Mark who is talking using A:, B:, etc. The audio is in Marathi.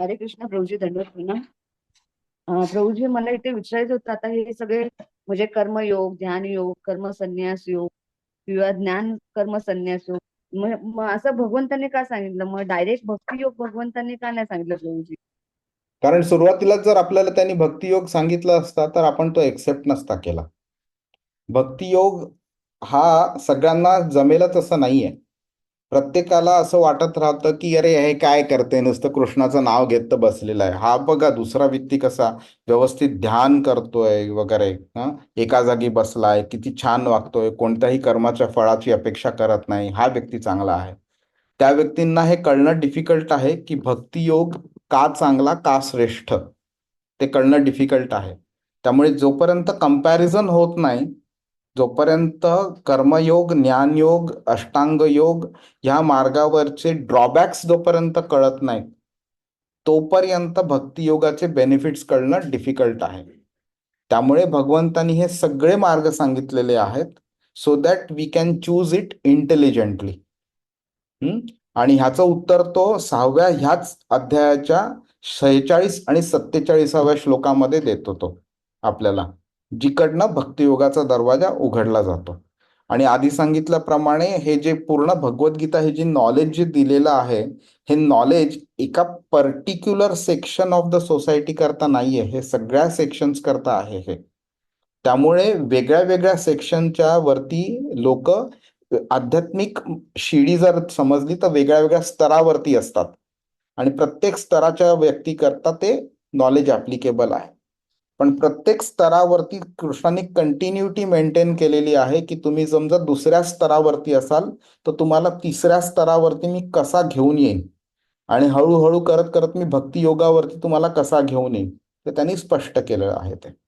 A: हरे कृष्ण प्रभूजी दंडवत प्रणाम प्रभूजी मला इथे विचारायचं होतं आता हे सगळे म्हणजे कर्मयोग ध्यान योग कर्म संन्यास योग किंवा ज्ञान कर्म संन्यास योग असं भगवंतांनी का सांगितलं? मग डायरेक्ट भक्तियोग भगवंतांनी का नाही सांगितलं प्रभूजी?
B: कारण सुरुवातीला जर आपल्याला त्यांनी भक्तियोग सांगितलं असता तर आपण तो एक्सेप्ट नसता केला. भक्तियोग हा सगळ्यांना जमेलच असं नाहीये. प्रत्येकाला असं वाटत राहतं की अरे हे काय करते नुसतं कृष्णाचं नाव घेत बसलेलं आहे. हा बघा दुसरा व्यक्ती कसा व्यवस्थित ध्यान करतोय वगैरे एका जागी बसलाय किती छान वागतोय कोणत्याही कर्माच्या फळाची अपेक्षा करत नाही हा व्यक्ती चांगला आहे. त्या व्यक्तींना हे कळणं डिफिकल्ट आहे की भक्तियोग का चांगला का श्रेष्ठ? ते कळणं डिफिकल्ट आहे. त्यामुळे जोपर्यंत कंपॅरिझन होत नाही जोपर्यंत कर्मयोग ज्ञानयोग अष्टांग योग ह्या मार्गावरचे ड्रॉबॅक्स जोपर्यंत कळत नाहीत तोपर्यंत भक्तियोगाचे बेनिफिट्स कळणं डिफिकल्ट आहे. त्यामुळे भगवंतांनी हे सगळे मार्ग सांगितलेले आहेत so that we can choose it intelligently आणि ह्याचं उत्तर तो सहाव्या ह्याच अध्यायाच्या शेहेचाळीस आणि सत्तेचाळीसाव्या श्लोकामध्ये देतो तो आपल्याला. जिकडनं भक्तियोगाचा दरवाजा उघडला जातो. आणि आधी सांगितल्याप्रमाणे हे जे पूर्ण भगवद्गीता हे जे नॉलेज जे दिलेलं आहे हे नॉलेज एका particular section of the society करता नाहीये. हे सगळ्या सेक्शन्स करता आहे हे. त्यामुळे वेगळ्या वेगळ्या सेक्शनच्या वरती लोक आध्यात्मिक शिडी जर समजली तर वेगळ्या वेगळ्या स्तरावरती असतात. आणि प्रत्येक स्तराच्या व्यक्तीकरता ते नॉलेज ॲप्लिकेबल आहे. पण प्रत्येक स्तरावरती कृष्णाने कंटिन्युटी मेंटेन केलेली आहे की तुम्ही समजा दुसऱ्या स्तरावरती असाल तर तुम्हाला तिसऱ्या स्तरावरती मी कसा घेऊन येईन? आणि हळूहळू करत करत मी भक्ती योगावरती तुम्हाला कसा घेऊन येईन? ते त्यांनी स्पष्ट केलेलं आहे ते.